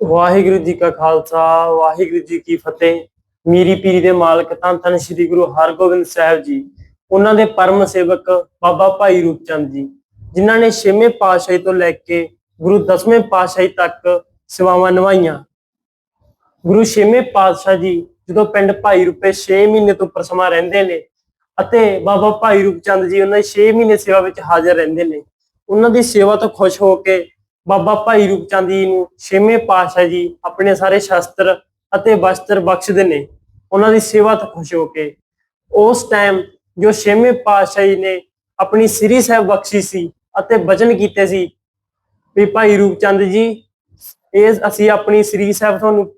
ਵਾਹਿਗੁਰੂ ਜੀ ਕਾ ਖਾਲਸਾ, ਵਾਹਿਗੁਰੂ ਜੀ ਕੀ ਫਤਿਹ। ਮੀਰੀ ਪੀਰੀ ਦੇ ਮਾਲਕ ਧੰਨ ਧੰਨ ਸ੍ਰੀ ਗੁਰੂ ਹਰਗੋਬਿੰਦ ਸਾਹਿਬ ਜੀ, ਉਹਨਾਂ ਦੇ ਪਰਮ ਸੇਵਕ ਬਾਬਾ ਭਾਈ ਰੂਪਚੰਦ ਜੀ, ਜਿਨ੍ਹਾਂ ਨੇ ਛੇਵੇਂ ਪਾਤਸ਼ਾਹੀ ਤੋਂ ਲੈ ਕੇ ਗੁਰੂ ਦਸਵੇਂ ਪਾਤਸ਼ਾਹੀ ਤੱਕ ਸੇਵਾਵਾਂ ਨਿਭਾਈਆਂ। ਗੁਰੂ ਛੇਵੇਂ ਪਾਤਸ਼ਾਹ ਜੀ ਜਦੋਂ ਪਿੰਡ ਭਾਈ ਰੂਪੇ 6 ਮਹੀਨੇ ਤੋਂ ਉੱਪਰ ਰਹਿੰਦੇ ਨੇ ਅਤੇ ਬਾਬਾ ਭਾਈ ਰੂਪਚੰਦ ਜੀ ਉਹਨਾਂ ਦੀ 6 ਮਹੀਨੇ ਸੇਵਾ ਵਿੱਚ ਹਾਜ਼ਰ ਰਹਿੰਦੇ ਨੇ, ਉਹਨਾਂ ਦੀ ਸੇਵਾ ਤੋਂ ਖੁਸ਼ ਹੋ ਕੇ ਬਾਬਾ ਭਾਈ ਰੂਪਚੰਦ ਜੀ ਨੂੰ ਛੇਵੇਂ ਪਾਤਸ਼ਾਹ ਜੀ ਆਪਣੇ ਸਾਰੇ ਸ਼ਸਤਰ ਅਤੇ ਵਸਤਰ ਬਖਸ਼ਦੇ ਨੇ। ਉਹਨਾਂ ਦੀ ਸੇਵਾ ਤੋਂ ਖੁਸ਼ ਹੋ ਕੇ। ਉਸ ਟਾਈਮ ਜੋ ਛੇਵੇਂ ਪਾਤਸ਼ਾਹ ਜੀ ਨੇ ਆਪਣੀ ਸ੍ਰੀ ਸਾਹਿਬ ਬਖਸ਼ੀ ਸੀ ਅਤੇ ਵਚਨ ਕੀਤੇ ਸੀ, ਵੀ ਭਾਈ ਰੂਪਚੰਦ ਜੀ, ਇਹ ਅਸੀਂ ਆਪਣੀ ਸ੍ਰੀ ਸਾਹਿਬ ਤੁਹਾਨੂੰ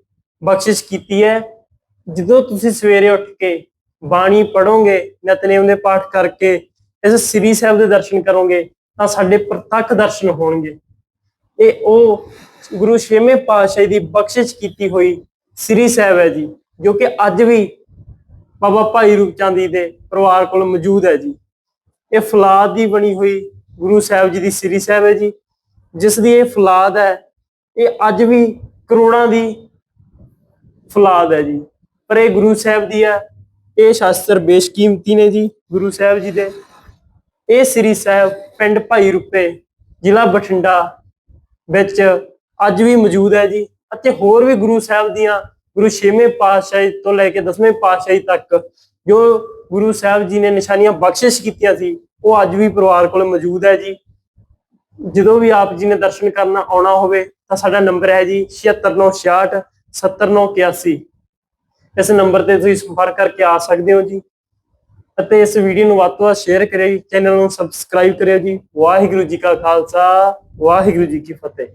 ਬਖਸ਼ਿਸ਼ ਕੀਤੀ ਹੈ। ਜਦੋਂ ਤੁਸੀਂ ਸਵੇਰੇ ਉੱਠ ਕੇ ਬਾਣੀ ਪੜੋਗੇ ਨਿਤਨੇਮ ਦੇ ਪਾਠ ਕਰਕੇ ਇਸ ਸ੍ਰੀ ਸਾਹਿਬ ਦੇ ਦਰਸ਼ਨ ਕਰੋਗੇ, ਤਾਂ ਸਾਡੇ ਪ੍ਰਤੱਖ ਦਰਸ਼ਨ ਹੋਣਗੇ। ਇਹ ਉਹ ਗੁਰੂ ਛੇਵੇਂ ਪਾਤਸ਼ਾਹ ਦੀ ਬਖਸ਼ਿਸ਼ ਕੀਤੀ ਹੋਈ ਸ੍ਰੀ ਸਾਹਿਬ ਹੈ ਜੀ, ਜੋ ਕਿ ਅੱਜ ਵੀ ਬਾਬਾ ਭਾਈ ਰੂਪਚੰਦ ਜੀ ਦੇ ਪਰਿਵਾਰ ਕੋਲ ਮੌਜੂਦ ਹੈ ਜੀ। ਇਹ ਫਲਾਦ ਦੀ ਬਣੀ ਹੋਈ ਗੁਰੂ ਸਾਹਿਬ ਜੀ ਦੀ ਸ੍ਰੀ ਸਾਹਿਬ ਹੈ ਜੀ, ਜਿਸ ਦੀ ਇਹ ਫਲਾਦ ਹੈ, ਇਹ ਅੱਜ ਵੀ ਕਰੋੜਾਂ ਦੀ ਫਲਾਦ ਹੈ ਜੀ। ਪਰ ਇਹ ਗੁਰੂ ਸਾਹਿਬ ਦੀ ਹੈ, ਇਹ ਸ਼ਾਸਤਰ ਬੇਸ਼ਕੀਮਤੀ ਨੇ ਜੀ ਗੁਰੂ ਸਾਹਿਬ ਜੀ ਦੇ। ਇਹ ਸ੍ਰੀ ਸਾਹਿਬ ਪਿੰਡ ਭਾਈ ਰੂਪੇ ਜ਼ਿਲ੍ਹਾ ਬਠਿੰਡਾ ਵਿੱਚ ਅੱਜ ਵੀ ਮੌਜੂਦ ਹੈ ਜੀ ਅਤੇ ਹੋਰ ਵੀ ਗੁਰੂ ਸਾਹਿਬ ਦੀਆਂ ਗੁਰੂ ਛੇਵੇਂ ਪਾਤਸ਼ਾਹੀ ਤੋਂ ਲੈ ਕੇ ਦਸਵੇਂ ਪਾਤਸ਼ਾਹੀ ਤੱਕ ਜੋ ਗੁਰੂ ਸਾਹਿਬ ਜੀ ਨੇ ਨਿਸ਼ਾਨੀਆਂ ਬਖਸ਼ਿਸ਼ ਕੀਤੀਆਂ ਸੀ, ਉਹ ਅੱਜ ਵੀ ਪਰਿਵਾਰ ਕੋਲ ਮੌਜੂਦ ਹੈ ਜੀ। ਜਦੋਂ ਵੀ ਆਪ ਜੀ ਨੇ ਦਰਸ਼ਨ ਕਰਨਾ ਆਉਣਾ ਹੋਵੇ ਤਾਂ ਸਾਡਾ ਨੰਬਰ ਹੈ ਜੀ 7696 70981 ਇਸ ਨੰਬਰ ਤੇ ਤੁਸੀਂ ਸੰਪਰਕ ਕਰਕੇ ਆ ਸਕਦੇ ਹੋ ਜੀ। ਅਤੇ ਇਸ ਵੀਡੀਓ ਨੂੰ ਵੱਧ ਤੋਂ ਵੱਧ ਸ਼ੇਅਰ ਕਰਿਓ ਜੀ ਚੈਨਲ ਨੂੰ ਸਬਸਕ੍ਰਾਈਬ ਕਰਿਓ ਜੀ। ਵਾਹਿਗੁਰੂ ਜੀ ਕਾ ਖਾਲਸਾ, ਵਾਹਿਗੁਰੂ ਜੀ ਕੀ ਫਤਿਹ।